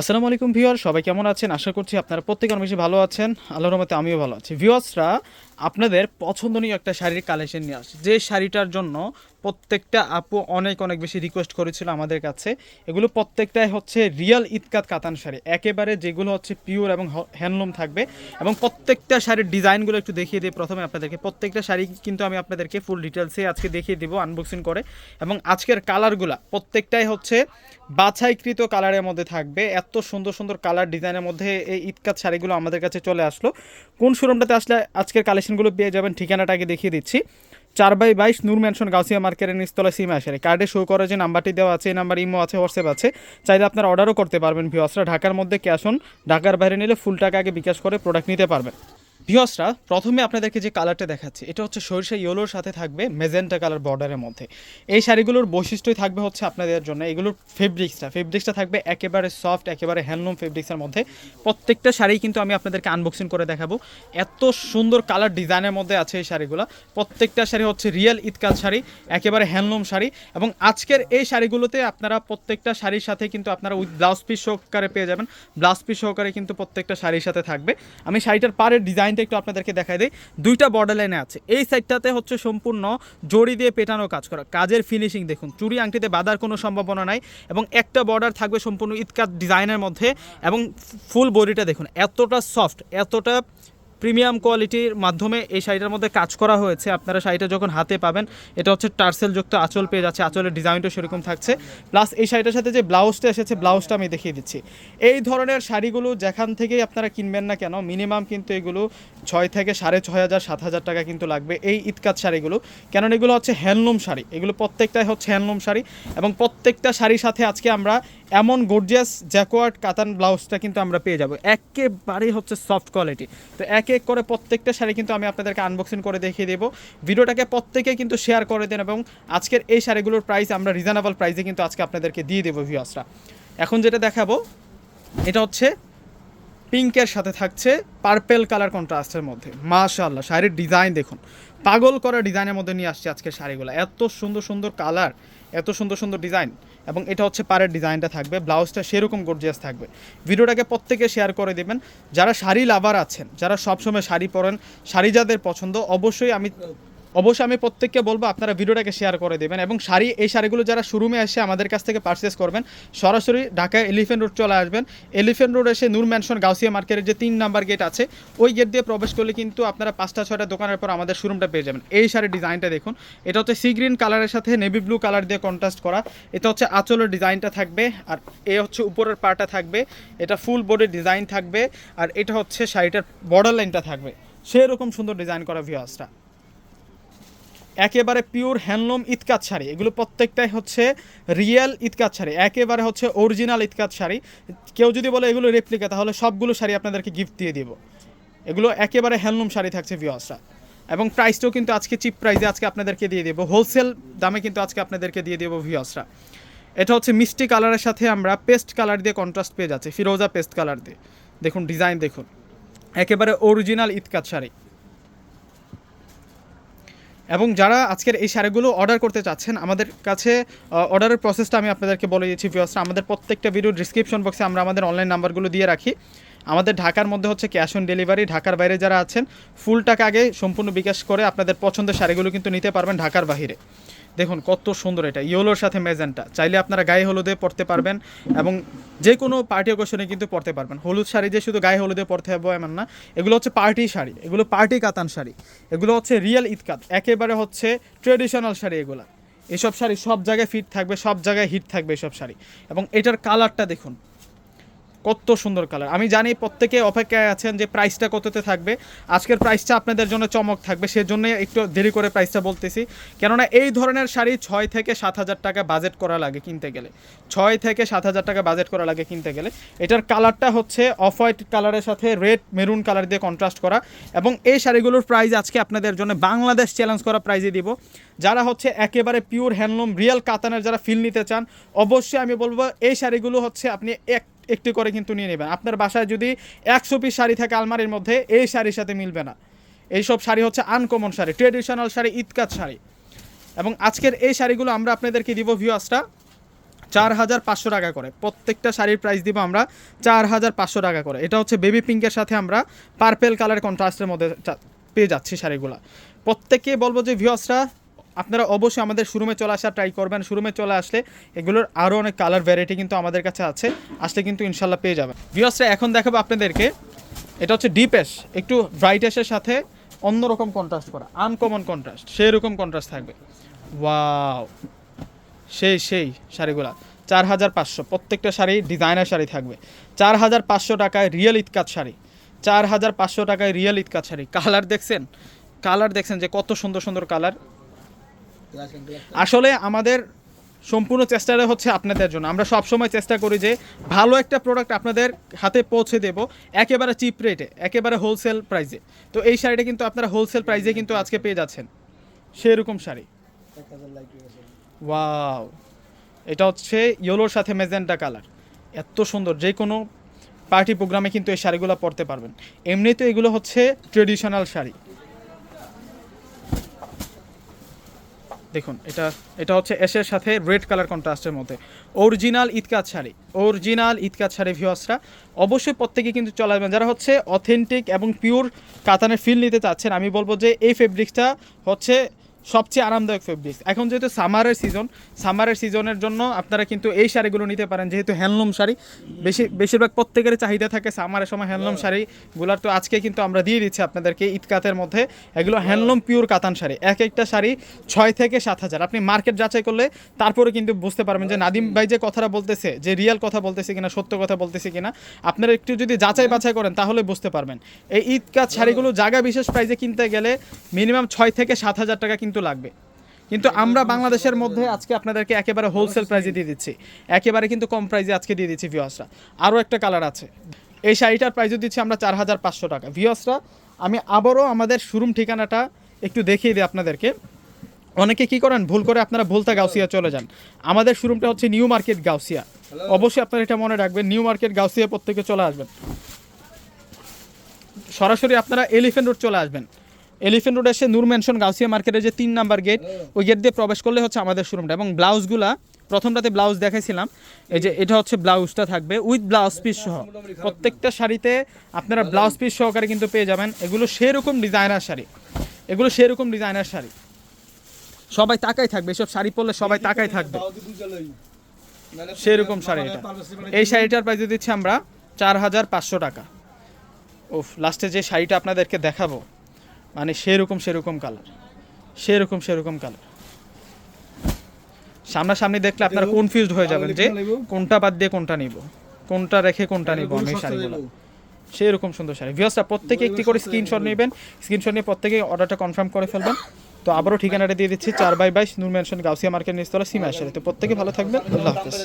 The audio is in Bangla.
আসসালামু আলাইকুম ভিওয়ার সবাই কেমন আছেন? আশা করছি আপনারা প্রত্যেকের বেশি ভালো আছেন। আল্লাহর মতে আমিও ভালো আছি। ভিওয়ার্সরা আপনাদের পছন্দনীয় একটা শাড়ির কালেকশন নিয়ে আসছে। যে শাড়িটার জন্য প্রত্যেকটা আপু অনেক অনেক বেশি রিকোয়েস্ট করেছিল আমাদের কাছে। এগুলো প্রত্যেকটাই হচ্ছে রিয়েল ইতকাত কাতান শাড়ি। একেবারে যেগুলো হচ্ছে পিওর এবং হ্যান্ডলুম থাকবে। এবং প্রত্যেকটা শাড়ির ডিজাইনগুলো একটু দেখিয়ে দিই প্রথমে আপনাদেরকে। প্রত্যেকটা শাড়ি কিন্তু আমি আপনাদেরকে ফুল ডিটেলসে আজকে দেখিয়ে দিব আনবক্সিং করে। এবং আজকের কালারগুলা প্রত্যেকটাই হচ্ছে বাছাইকৃত কালারের মধ্যে থাকবে। এত সুন্দর সুন্দর কালার ডিজাইনের মধ্যে এই ইতকাত শাড়িগুলো আমাদের কাছে চলে আসলো। কোন শোরুমটাতে আসলে আজকের কালেকশনগুলো পেয়ে যাবেন ঠিকানাটা আগে দেখিয়ে দিচ্ছি। চার বাই বাইশ নূর ম্যানশন, গাউসিয়া মার্কেটের নিস্তলা সিমা আসে কার্ডে শো করে যে নাম্বারটি দেওয়া আছে, এই নাম্বার ইমো আছে হোয়াটসঅ্যাপ আছে। চাইলে আপনারা অর্ডারও করতে পারবেন ভিওয়াসরা ঢাকার মধ্যে ক্যাশ অন ঢাকার বাইরে নিলে ফুল টাকা আগে বিকাশ করে প্রোডাক্ট নিতে পারবেন। ভিওসরা প্রথমে আপনাদেরকে যে কালারটা দেখাচ্ছি, এটা হচ্ছে সরিষা ইয়েলোর সাথে থাকবে মেজেন্টা কালার বর্ডারের মধ্যে। এই শাড়িগুলোর বৈশিষ্ট্যই থাকবে হচ্ছে আপনাদের জন্য, এগুলোর ফেব্রিক্সটা ফেব্রিক্সটা থাকবে একেবারে সফট একেবারে হ্যান্ডলুম ফেব্রিক্সের মধ্যে। প্রত্যেকটা শাড়ি কিন্তু আমি আপনাদেরকে আনবক্সিং করে দেখাবো। এত সুন্দর কালার ডিজাইনের মধ্যে আছে এই শাড়িগুলো। প্রত্যেকটা শাড়ি হচ্ছে রিয়েল ইতকাল শাড়ি, একেবারে হ্যান্ডলুম শাড়ি। এবং আজকের এই শাড়িগুলোতে আপনারা প্রত্যেকটা শাড়ির সাথে কিন্তু আপনারা উইথ ব্লাউজ পিস সহকারে পেয়ে যাবেন। ব্লাউজ পিস সহকারে কিন্তু প্রত্যেকটা শাড়ির সাথে থাকবে। আমি শাড়িটার পাড়ের ডিজাইনটা একটু আপনাদেরকে দেখাই দিই। দুইটা বর্ডার লাইনে আছে। এই সাইডটাতে হচ্ছে সম্পূর্ণ জড়ি দিয়ে পেটানো কাজ করা। কাজের ফিনিশিং দেখুন, চুরি আংটিতে বাঁধার কোনো সম্ভাবনা নাই এবং একটা বর্ডার থাকবে সম্পূর্ণ ইতকাত ডিজাইনের মধ্যে এবং ফুল বডিটা দেখুন, এতটা সফট এতটা প্রিমিয়াম কোয়ালিটির মাধ্যমে এই শাড়িটার মধ্যে কাজ করা হয়েছে। আপনারা শাড়িটা যখন হাতে পাবেন, এটা হচ্ছে টার্সেলযুক্ত আঁচল পেয়ে যাচ্ছে। আঁচলের ডিজাইনটা সেরকম থাকছে। প্লাস এই শাড়িটার সাথে যে ব্লাউজটা এসেছে, ব্লাউজটা আমি দেখিয়ে দিচ্ছি। এই ধরনের শাড়িগুলো যেখান থেকেই আপনারা কিনবেন না কেন, মিনিমাম কিন্তু এগুলো ছয় থেকে সাড়ে ছয় হাজার, সাত হাজার টাকা কিন্তু লাগবে এই ইতকাত শাড়িগুলো। কেন এগুলো হচ্ছে হ্যান্ডলুম শাড়ি। এগুলো প্রত্যেকটাই হচ্ছে হ্যান্ডলুম শাড়ি এবং প্রত্যেকটা শাড়ির সাথে আজকে আমরা এমন গর্জিয়াস জ্যাকোয়ার্ড কাতান ব্লাউজটা কিন্তু আমরা পেয়ে যাব। একেবারেই হচ্ছে সফট কোয়ালিটি তো এক এক করে প্রত্যেকটা শাড়ি কিন্তু আমি আপনাদেরকে আনবক্সিং করে দেখিয়ে দেবো। ভিডিওটাকে প্রত্যেকে কিন্তু শেয়ার করে দেন এবং আজকের এই শাড়িগুলোর প্রাইস আমরা রিজনেবল প্রাইসে কিন্তু আজকে আপনাদেরকে দিয়ে দেবো ভিউয়ার্সরা এখন যেটা দেখাবো, এটা হচ্ছে পিঙ্কের সাথে থাকছে পার্পেল কালার কন্ট্রাস্টের মধ্যে। মাশাআল্লাহ, শাড়ির ডিজাইন দেখুন। পাগল করা ডিজাইনের মধ্যে নিয়ে আসছে আজকের শাড়িগুলো। এত সুন্দর সুন্দর কালার এত সুন্দর সুন্দর ডিজাইন এবং এটা হচ্ছে পাড়ের ডিজাইনটা থাকবে, ব্লাউজটা সেরকম গর্জিয়াস থাকবে। ভিডিওটাকে প্রত্যেকে শেয়ার করে দেবেন। যারা শাড়ি লাভার আছেন, যারা সবসময় শাড়ি পরেন, শাড়ি যাদের পছন্দ, অবশ্যই আমি অবশ্যই আমি প্রত্যেককে বলব, আপনারা ভিডিওটাকে শেয়ার করে দেবেন এবং শাড়ি, এই শাড়িগুলো যারা শোরুমে এসে আমাদের কাছ থেকে পারচেস করবেন, সরাসরি ঢাকায় এলিফেন্ট রোড চলে আসবেন। এলিফেন্ট রোড এসে নূর ম্যানশন গাউসিয়া মার্কেটের যে তিন নাম্বার গেট আছে, ওই গেট দিয়ে প্রবেশ করলে কিন্তু আপনারা পাঁচটা, ছয়টা দোকানের পর আমাদের শোরুমটা পেয়ে যাবেন। এই শাড়ির ডিজাইনটা দেখুন। এটা হচ্ছে সি গ্রিন কালারের সাথে নেভি ব্লু কালার দিয়ে কন্ট্রাস্ট করা। এটা হচ্ছে আঁচলের ডিজাইনটা থাকবে আর এ হচ্ছে উপরের পার্টটা থাকবে। এটা ফুল বডির ডিজাইন থাকবে আর এটা হচ্ছে শাড়িটার বর্ডার লাইনটা থাকবে। সেরকম সুন্দর ডিজাইন করা ভিউয়ার্সটা একেবারে পিওর হ্যান্ডলুম ইতকাত শাড়ি। এগুলো প্রত্যেকটাই হচ্ছে রিয়েল ইতকাত শাড়ি। একেবারে হচ্ছে অরিজিনাল ইতকাত শাড়ি। কেউ যদি বলে এগুলো রেপ্লিকা তাহলে সবগুলো শাড়ি আপনাদেরকে গিফট দিয়ে দিব। এগুলো একেবারে হ্যান্ডলুম শাড়ি থাকছে ভিওয়াসরা এবং প্রাইসটাও কিন্তু আজকে চিপ প্রাইসে আজকে আপনাদেরকে দিয়ে দেবো। হোলসেল দামে কিন্তু আজকে আপনাদেরকে দিয়ে দেবো ভিওয়াসরা এটা হচ্ছে মিষ্টি কালারের সাথে আমরা পেস্ট কালার দিয়ে কন্ট্রাস্ট পেয়ে যাচ্ছে। ফিরোজা পেস্ট কালার দিয়ে। দেখুন ডিজাইন দেখুন। একেবারে অরিজিনাল ইতকাত শাড়ি। এবং যারা আজকের এই শাড়িগুলো অর্ডার করতে চাচ্ছেন, আমাদের কাছে অর্ডারের প্রসেসটা আমি আপনাদেরকে বলে দিচ্ছি ভিওসরা আমাদের প্রত্যেকটা ভিডিও ডিসক্রিপশন বক্সে আমরা আমাদের অনলাইন নাম্বারগুলো দিয়ে রাখি। আমাদের ঢাকার মধ্যে হচ্ছে ক্যাশ অন ডেলিভারি ঢাকার বাইরে যারা আছেন ফুল টাকা আগে সম্পূর্ণ বিকাশ করে আপনাদের পছন্দের শাড়িগুলো কিন্তু নিতে পারবেন ঢাকার বাইরে দেখুন, কত সুন্দর এটা। ইয়েলোর সাথে মেজেন্টা। চাইলে আপনারা গায়ে হলুদে পরতে পারবেন এবং যে কোনো পার্টি অকেশনে কিন্তু পরতে পারবেন। হলুদ শাড়ি যে শুধু গায়ে হলুদে পরতে হবে এমন না। এগুলো হচ্ছে পার্টি শাড়ি। এগুলো পার্টি কাতান শাড়ি। এগুলো হচ্ছে রিয়েল ইতকাত একেবারে হচ্ছে ট্রেডিশনাল শাড়ি এগুলা। এসব শাড়ি সব জায়গায় ফিট থাকবে, সব জায়গায় হিট থাকবে এসব শাড়ি। এবং এটার কালারটা দেখুন। কত সুন্দর কালার। আমি জানি প্রত্যেকে অপেক্ষায় আছেন যে প্রাইসটা কততে থাকবে। আজকের প্রাইসটা আপনাদের জন্য চমক থাকবে, সেজন্য একটু দেরি করে প্রাইসটা বলতেছি। কেননা এই ধরনের শাড়ি ছয় থেকে সাত হাজার টাকা বাজেট করা লাগে কিনতে গেলে। ছয় থেকে সাত হাজার টাকা বাজেট করা লাগে কিনতে গেলে। এটার কালারটা হচ্ছে অফ হোয়াইট কালারের সাথে রেড মেরুন কালার দিয়ে কন্ট্রাস্ট করা। এবং এই শাড়িগুলোর প্রাইস আজকে আপনাদের জন্য বাংলাদেশ চ্যালেঞ্জ করা প্রাইজে দিব। যারা হচ্ছে একেবারে পিওর হ্যান্ডলুম রিয়েল কাতানের যারা ফিল নিতে চান, অবশ্যই আমি বলব এই শাড়িগুলো হচ্ছে আপনি এক একটি করে কিন্তু নিয়ে নেবেন। আপনার বাসায় যদি একশো পিস শাড়ি থাকে আলমারির মধ্যে, এই শাড়ির সাথে মিলবে না। এইসব শাড়ি হচ্ছে আনকমন শাড়ি ট্রেডিশনাল শাড়ি ইতকাত শাড়ি। এবং আজকের এই শাড়িগুলো আমরা আপনাদেরকে দিব ভিউয়ার্সটা চার হাজার পাঁচশো টাকা করে। প্রত্যেকটা শাড়ির প্রাইস দিব আমরা চার হাজার পাঁচশো টাকা করে। এটা হচ্ছে বেবি পিঙ্কের সাথে আমরা পার্পেল কালার কন্ট্রাস্টের মধ্যে পেয়ে যাচ্ছি শাড়িগুলো। প্রত্যেককে বলব যে ভিউয়ার্সরা আপনারা অবশ্যই আমাদের শোরুমে চলে আসা ট্রাই করবেন। শোরুমে চলে আসলে এগুলোর আরও অনেক কালার ভ্যারাইটি কিন্তু আমাদের কাছে আছে। আসলে কিন্তু ইনশাল্লাহ পেয়ে যাবেন। ভিউয়ার্সরা এখন দেখাবো আপনাদেরকে। এটা হচ্ছে ডিপ অ্যাশ একটু ব্রাইট অ্যাশের সাথে অন্যরকম কন্ট্রাস্ট করা আনকমন কন্ট্রাস্ট সেই রকম কন্ট্রাস্ট থাকবে। ওয়াও সেই সেই শাড়িগুলা। চার হাজার পাঁচশো, প্রত্যেকটা শাড়ি ডিজাইনার শাড়ি থাকবে। চার হাজার পাঁচশো টাকায় রিয়েল ইতকাত শাড়ি। চার হাজার পাঁচশো টাকায় রিয়েল ইতকাত শাড়ি। কালার দেখছেন? কালার দেখছেন যে কত সুন্দর সুন্দর কালার আসলে আমাদের সম্পূর্ণ চেষ্টাটা হচ্ছে আপনাদের জন্য। আমরা সব সময় চেষ্টা করি যে ভালো একটা প্রোডাক্ট আপনাদের হাতে পৌঁছে দেব একেবারে চিপ রেটে একেবারে হোলসেল প্রাইসে তো এই শাড়িটা কিন্তু আপনারা হোলসেল প্রাইসে কিন্তু আজকে পেয়ে যাচ্ছেন। সেরকম শাড়ি। ওয়াও এটা হচ্ছে ইয়েলোর সাথে মেজেন্টা কালার এত সুন্দর, যে কোনো পার্টি প্রোগ্রামে কিন্তু এই শাড়িগুলো পরতে পারবেন। এমনিতে এগুলো হচ্ছে ট্রেডিশনাল শাড়ি। দেখুন, এটা এটা হচ্ছে এসের সাথে রেড কালার কন্ট্রাস্টের মধ্যে। অরিজিনাল ইতকাত শাড়ি, অরিজিনাল ইতকাত শাড়ি ভিউয়ার্সরা অবশ্যই প্রত্যেকে কিন্তু চলে আসবেন। যারা হচ্ছে অথেন্টিক এবং পিওর কাতানের ফিল নিতে চাচ্ছেন, আমি বলব যে এই ফেব্রিক্সটা হচ্ছে সবচেয়ে আরামদায়ক ফেব্রিক্স এখন যেহেতু সামারের সিজন সামারের সিজনের জন্য আপনারা কিন্তু এই শাড়িগুলো নিতে পারেন যেহেতু হ্যান্ডলুম শাড়ি। বেশি বেশিরভাগ প্রত্যেকের চাহিদা থাকে সামারের সময় হ্যান্ডলুম শাড়িগুলার। তো আজকে কিন্তু আমরা দিয়ে দিচ্ছি আপনাদেরকে ইতকাতের মধ্যে। এগুলো হ্যান্ডলুম পিওর কাতান শাড়ি। এক একটা শাড়ি ছয় থেকে সাত হাজার। আপনি মার্কেট যাচাই করলে তারপরে কিন্তু বুঝতে পারবেন যে নাদিম ভাই যে কথাটা বলতেছে যে রিয়েল কথা বলতেছে কিনা সত্য কথা বলতেছে কিনা আপনারা একটু যদি যাচাই বাছাই করেন তাহলে বুঝতে পারবেন। এই ঈদকাত শাড়িগুলো জায়গা বিশেষ প্রাইজে কিনতে গেলে মিনিমাম ছয় থেকে সাত হাজার টাকা কিন্তু লাগবে। কিন্তু আমরা বাংলাদেশের মধ্যে আজকে আপনাদেরকে একেবারে হোলসেল প্রাইজে দিয়ে দিচ্ছি। একেবারে কিন্তু কম প্রাইজে আজকে দিয়ে দিচ্ছি ভিওয়াসরা আরও একটা কালার আছে। এই শাড়িটার প্রাইজও দিচ্ছি আমরা চার হাজার পাঁচশো টাকা। ভিওয়াসরা আমি আবারও আমাদের শোরুম ঠিকানাটা একটু দেখিয়ে দিই আপনাদেরকে। অনেকে কি করেন? ভুল করে আপনারা ভুলতা গাউসিয়া চলে যান। আমাদের শোরুমটা হচ্ছে নিউ মার্কেট গাউসিয়া অবশ্যই আপনারা এটা মনে রাখবেন। নিউ মার্কেট গাউসিয়া প্রত্যেকে চলে আসবেন। সরাসরি আপনারা এলিফেন্ট রোড চলে আসবেন। এলিফেন্ট রোড এসে নূর ম্যানশন গাউসিয়া মার্কেটের যে তিন নাম্বার গেট ওই গেট দিয়ে প্রবেশ করলে হচ্ছে আমাদের শোরুমটা। এবং ব্লাউজগুলা প্রথমটাতে ব্লাউজ দেখাইছিলাম এই যে এটা হচ্ছে ব্লাউজটা থাকবে উইথ ব্লাউজ পিস সহ। প্রত্যেকটা শাড়িতে আপনারা ব্লাউজ পিস সহকারে কিন্তু পেয়ে যাবেন। এগুলো সেরকম ডিজাইনার শাড়ি। এগুলো সেরকম ডিজাইনার শাড়ি। সবাই তাকাই থাকবে এসব শাড়ি পরলে সবাই তাকাই থাকবে। সেরকম শাড়ি এটা। এই শাড়িটার প্রাইস দিচ্ছি আমরা চার হাজার পাঁচশো টাকা। ওফ লাস্টে যে শাড়িটা আপনাদেরকে দেখাবো। মানে সেরকম সেরকম কালার সেরকম সেরকম কালার সামনাসামনি দেখলে আপনারা কনফিউজড হয়ে যাবেন যে কোনটা বাদ দিয়ে কোনটা নিব। কোনটা রেখে কোনটা নিব আমি শাড়িগুলো। সেরকম সুন্দর শাড়ি। ভিউসটা প্রত্যেকে একটি করে স্ক্রিনশট নেবেন। স্ক্রিনশট নিয়ে প্রত্যেকে অর্ডারটা কনফার্ম করে ফেলবেন। তো আবারও ঠিকানাটা দিয়ে দিচ্ছি চার বাই বাইশ নূর ম্যানশন গাউসিয়া মার্কেট নিচতলা সিমা শাড়ি তো প্রত্যেকে ভালো থাকবেন। আল্লাহ হাফেজ।